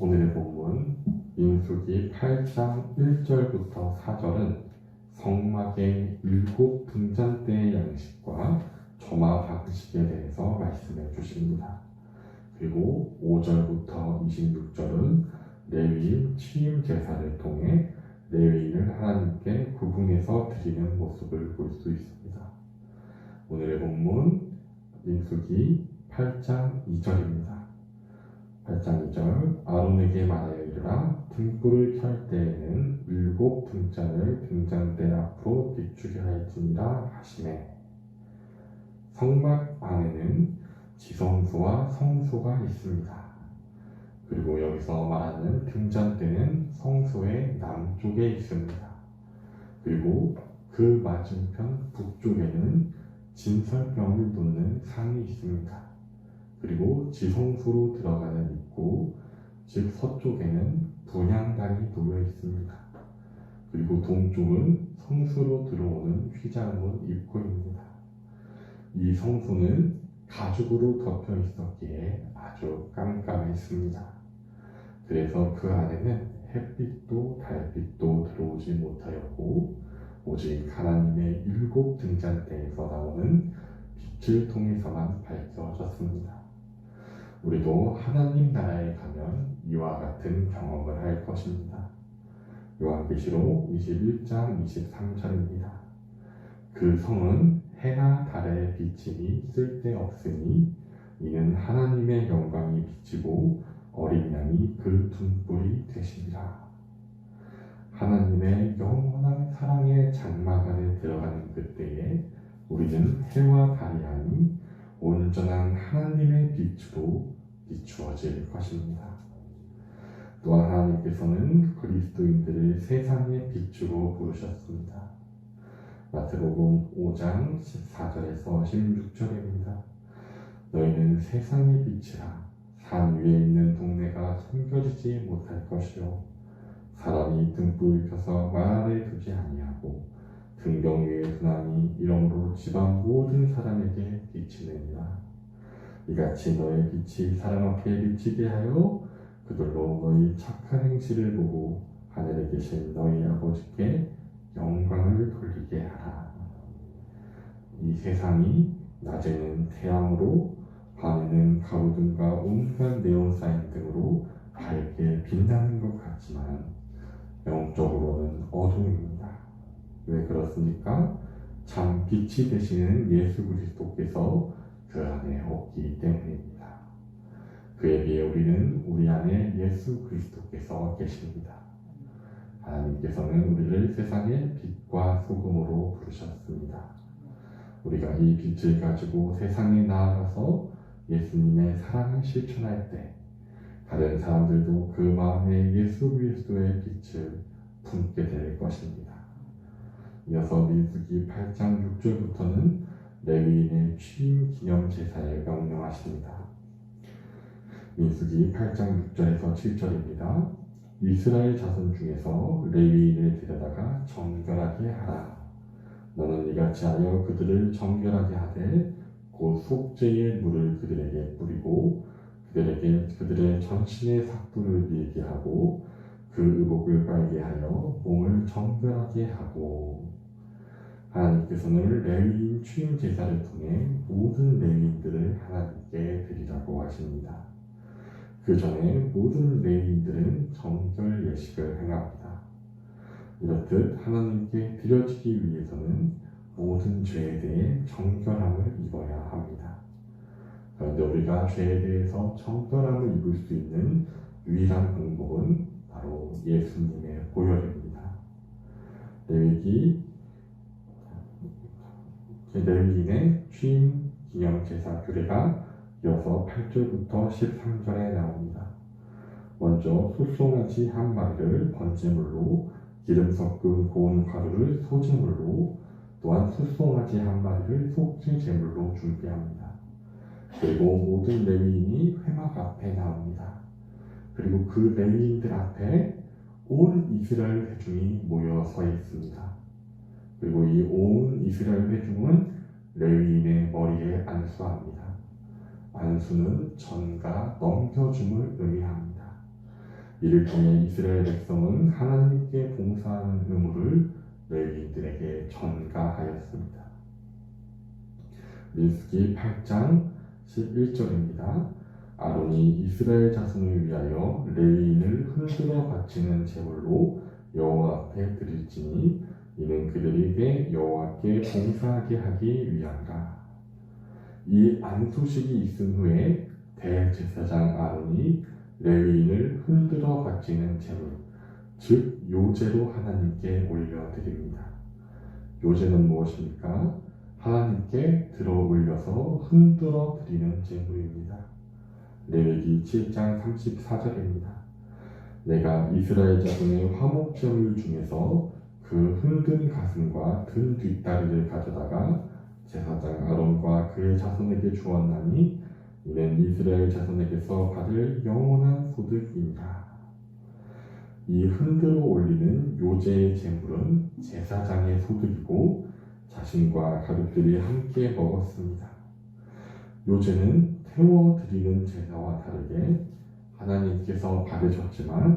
오늘의 본문 민수기 8장 1절부터 4절은 성막의 일곱 등잔대의 양식과 조마 방식에 대해서 말씀해 주십니다. 그리고 5절부터 26절은 레위인 취임 제사를 통해 레위인을 하나님께 구분해서 드리는 모습을 볼 수 있습니다. 오늘의 본문 민수기 8장 2절입니다. 8장 2절 아론에게 말하여 이르라 등불을 켤 때에는 일곱 등잔을 등잔대 앞으로 비추게 할지니라 하시네 성막 안에는 지성소와 성소가 있습니다. 그리고 여기서 말하는 등잔대는 성소의 남쪽에 있습니다. 그리고 그 맞은편 북쪽에는 진설병을 놓는 상이 있습니다. 그리고 지성소로 들어가는 입구, 즉 서쪽에는 분향단이 놓여 있습니다. 그리고 동쪽은 성수로 들어오는 휘장문 입구입니다. 이 성소는 가죽으로 덮여 있었기에 아주 깜깜했습니다. 그래서 그 안에는 햇빛도 달빛도 들어오지 못하였고 오직 하나님의 일곱 등잔대에서 나오는 빛을 통해서만 밝혀졌습니다. 우리도 하나님 나라에 가면 이와 같은 경험을 할 것입니다. 요한계시록 21장 23절입니다. 그 성은 해나 달의 비침이 쓸데없으니 이는 하나님의 영광이 비치고 어린 양이 그 등불이 되시니라. 하나님의 영원한 사랑의 장막 안에 들어가는 그때에 우리는 해와 달이 아닌 온전한 하나님의 빛으로 비추어질 것입니다. 또한 하나님께서는 그리스도인들을 세상의 빛으로 부르셨습니다. 마태복음 5장 14절에서 16절입니다. 너희는 세상의 빛이라 산 위에 있는 동네가 숨겨지지 못할 것이요 사람이 등불을 켜서 말 아래 두지 아니하고 등경 위에 두나니 이러므로 집안 모든 사람에게 비치느니라 이같이 너의 빛이 사람 앞에 비치게 하여 그들로 너희 착한 행실을 보고 하늘에 계신 너희 아버지께 영광을 돌리게 하라. 이 세상이 낮에는 태양으로 밤에는 가로등과 온갖 네온사인 등으로 밝게 빛나는 것 같지만 영적으로는 어둠입니다. 왜 그렇습니까? 참 빛이 되시는 예수 그리스도께서 그 안에 없기 때문입니다. 그에 비해 우리는 우리 안에 예수 그리스도께서 계십니다. 하나님께서는 우리를 세상의 빛과 소금으로 부르셨습니다. 우리가 이 빛을 가지고 세상에 나아가서 예수님의 사랑을 실천할 때 다른 사람들도 그 마음에 예수 그리스도의 빛을 품게 될 것입니다. 이어서 민수기 8장 6절부터는 레위인의 취임 기념 제사를 명령하십니다. 민수기 8장 6절에서 7절입니다. 이스라엘 자손 중에서 레위인을 데려다가 정결하게 하라. 너는 이같이 하여 그들을 정결하게 하되 곧 속죄의 물을 그들에게 뿌리고 그들에게 그들의 전신의 삭도를 밀게 하고 그 의복을 빨게 하여 몸을 정결하게 하고 하나님께서는 레위인 취임 제사를 통해 모든 레위인들을 하나님께 드리라고 하십니다. 그 전에 모든 레위인들은 정결 예식을 행합니다. 이렇듯 하나님께 드려지기 위해서는 모든 죄에 대해 정결함을 입어야 합니다. 그런데 우리가 죄에 대해서 정결함을 입을 수 있는 유일한 방법은 바로 예수님의 보혈입니다. 레위기 레위인의 취임 기념 제사 규례가 이어서 8절부터 13절에 나옵니다. 먼저 소송아지 한 마리를 번제물로 기름 섞은 고운 가루를 소제물로 또한 소송아지 한 마리를 속죄 제물로 준비합니다. 그리고 모든 레위인이 회막 앞에 나옵니다. 그리고 그 레위인들 앞에 온 이스라엘 회중이 모여 서 있습니다. 그리고 이 온 이스라엘 회중은 레위인의 머리에 안수합니다. 안수는 전가 넘겨줌을 의미합니다. 이를 통해 이스라엘 백성은 하나님께 봉사하는 의무를 레위인들에게 전가하였습니다. 민수기 8장 11절입니다. 아론이 이스라엘 자손을 위하여 레위인을 흔들어 바치는 제물로 여호와 앞에 드릴지니 이는 그들에게 여호와께 봉사하게 하기 위함이라. 이 안소식이 있은 후에 대제사장 아론이 레위인을 흔들어 바치는 제물, 즉 요제로 하나님께 올려드립니다. 요제는 무엇입니까? 하나님께 들어 올려서 흔들어 드리는 제물입니다. 레위기 7장 34절입니다. 내가 이스라엘 자손의 화목 제물 중에서 그 흔든 가슴과 든 뒷다리를 가져다가 제사장 아론과 그의 자손에게 주었나니 이는 이스라엘 자손에게서 받을 영원한 소득입니다. 이 흔들어 올리는 요제의 제물은 제사장의 소득이고 자신과 가족들이 함께 먹었습니다. 요제는 태워 드리는 제사와 다르게 하나님께서 받으셨지만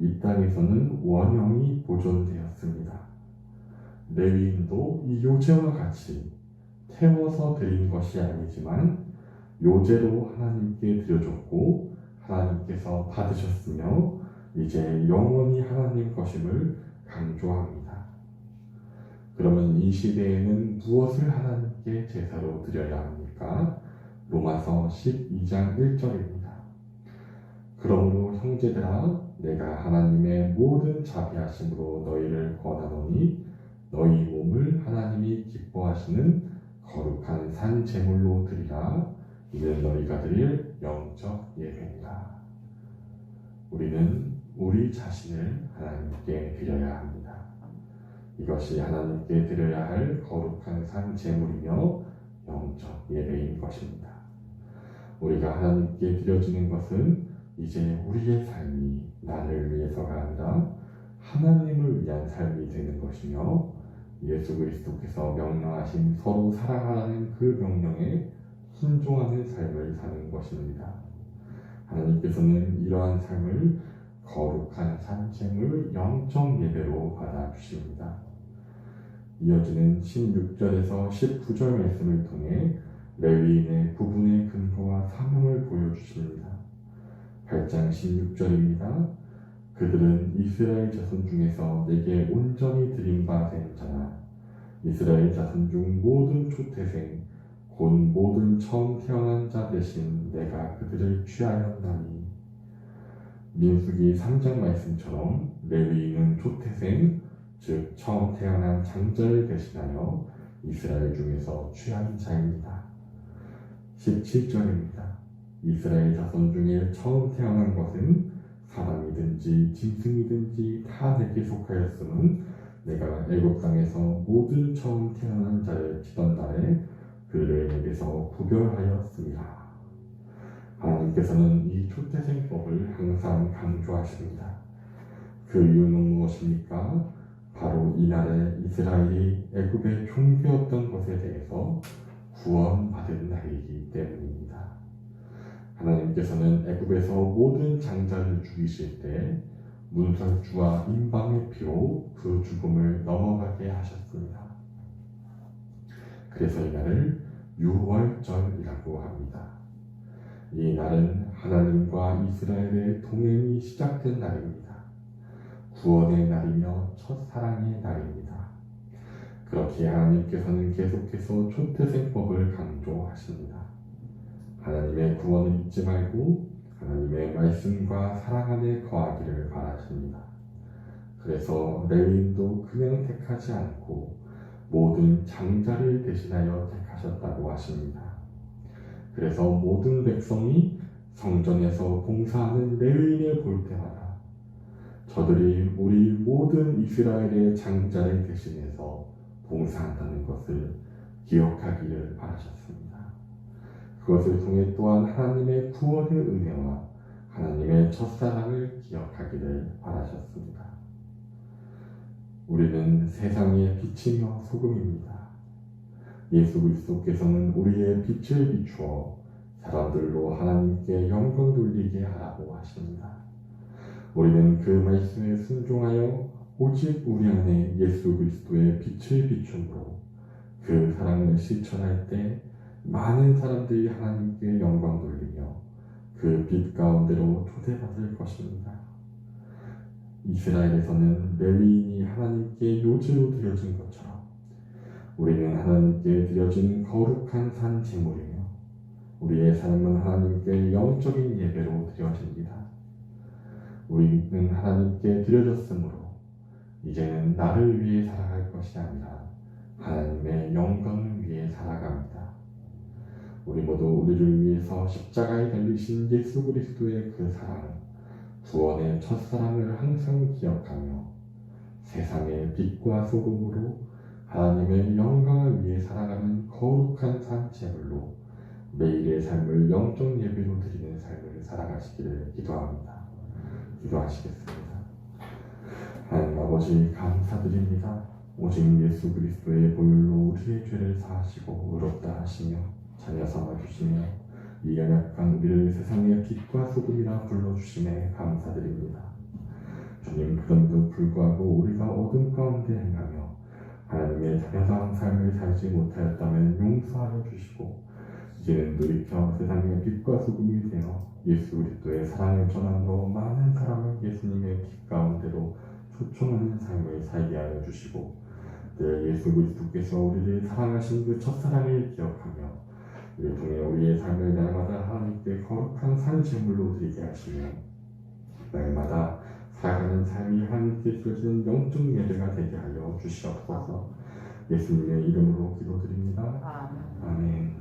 이 땅에서는 원형이 보존되었습니다. 레위인도 이 요제와 같이 태워서 드린 것이 아니지만 요제로 하나님께 드려줬고 하나님께서 받으셨으며 이제 영원히 하나님 것임을 강조합니다. 그러면 이 시대에는 무엇을 하나님께 제사로 드려야 합니까? 로마서 12장 1절입니다. 그러므로 형제들아 내가 하나님의 모든 자비하심으로 너희를 권하노니 너희 몸을 하나님이 기뻐하시는 거룩한 산 제물로 드리라 이는 너희가 드릴 영적 예배니라. 우리는 우리 자신을 하나님께 드려야 합니다. 이것이 하나님께 드려야 할 거룩한 산 제물이며 영적 예배인 것입니다. 우리가 하나님께 드려지는 것은 이제 우리의 삶이 나를 위해서가 아니라 하나님을 위한 삶이 되는 것이며 예수 그리스도께서 명령하신 서로 사랑하라는 그 명령에 순종하는 삶을 사는 것입니다. 하나님께서는 이러한 삶을 거룩한 산책을 영적 예배로 받아주십니다. 이어지는 16절에서 19절 말씀을 통해 레위인의 부분의 근거와 사명을 보여주십니다. 8장 16절입니다. 그들은 이스라엘 자손 중에서 내게 온전히 드린 바된 자나 이스라엘 자손 중 모든 초태생 곧 모든 처음 태어난 자 대신 내가 그들을 취하였나니 민수기 3장 말씀처럼 레위인은 초태생 즉 처음 태어난 장자를 대신하여 이스라엘 중에서 취한 자입니다. 17절입니다. 이스라엘 자손 중에 처음 태어난 것은 사람이든지 짐승이든지 다 내게 속하였음은 내가 애굽 땅에서 모든 처음 태어난 자를 치던 날에 그를 내게서 구별하였습니다. 하나님께서는 이 초태생법을 항상 강조하십니다. 그 이유는 무엇입니까? 바로 이날에 이스라엘이 애굽의 종교였던 것에 대해서 구원받은 날이기 때문입니다. 하나님께서는 애굽에서 모든 장자를 죽이실 때 문설주와 인방의 피로 그 죽음을 넘어가게 하셨습니다. 그래서 이날을 유월절이라고 합니다. 이 날은 하나님과 이스라엘의 동행이 시작된 날입니다. 구원의 날이며 첫사랑의 날입니다. 그렇게 하나님께서는 계속해서 초태생법을 강조하십니다. 하나님의 구원을 잊지 말고 하나님의 말씀과 사랑 안에 거하기를 바라십니다. 그래서 레위인도 그냥 택하지 않고 모든 장자를 대신하여 택하셨다고 하십니다. 그래서 모든 백성이 성전에서 봉사하는 레위인을 볼 때마다 저들이 우리 모든 이스라엘의 장자를 대신해서 봉사한다는 것을 기억하기를 바라셨습니다. 그것을 통해 또한 하나님의 구원의 은혜와 하나님의 첫사랑을 기억하기를 바라셨습니다. 우리는 세상의 빛이며 소금입니다. 예수 그리스도께서는 우리의 빛을 비추어 사람들로 하나님께 영광 돌리게 하라고 하십니다. 우리는 그 말씀에 순종하여 오직 우리 안에 예수 그리스도의 빛을 비춤으로 그 사랑을 실천할 때 많은 사람들이 하나님께 영광 돌리며 그 빛 가운데로 초대받을 것입니다. 이스라엘에서는 레위인이 하나님께 요제로 드려진 것처럼 우리는 하나님께 드려진 거룩한 산 제물이며 우리의 삶은 하나님께 영적인 예배로 드려집니다. 우리는 하나님께 드려졌으므로 이제는 나를 위해 살아갈 것이 아니라 하나님의 영광을 위해 살아갑니다. 우리 모두 우리를 위해서 십자가에 달리신 예수 그리스도의 그 사랑, 구원의 첫사랑을 항상 기억하며 세상의 빛과 소금으로 하나님의 영광을 위해 살아가는 거룩한 산 제물로 매일의 삶을 영적 예배로 드리는 삶을 살아가시기를 기도합니다. 기도하시겠습니다. 하나님 아버지 감사드립니다. 오직 예수 그리스도의 보혈로 우리의 죄를 사하시고 의롭다 하시며 자녀 삼아 주시며 이 연약한 우리를 세상의 빛과 소금이라 불러주심에 감사드립니다. 주님 그럼에도 불구하고 우리가 어둠 가운데 행하며 하나님의 자녀다운 삶을 살지 못하였다면 용서하여 주시고 이제는 돌이켜 세상의 빛과 소금이 되어 예수 그리스도의 사랑을 전함으로 많은 사람을 예수님의 빛 가운데로 초청하는 삶을 살게 하여 주시고 늘 예수 그리스도께서 우리를 사랑하신 그 첫사랑을 기억하며 우리 통해 우리의 삶을 날마다 하나님께 거룩한 산 제물로 드리게 하시며 날마다 살아가는 삶이 하나님께 드려지는 영적 예배가 되게 하여 주시옵소서 예수님의 이름으로 기도드립니다. 아멘. 아멘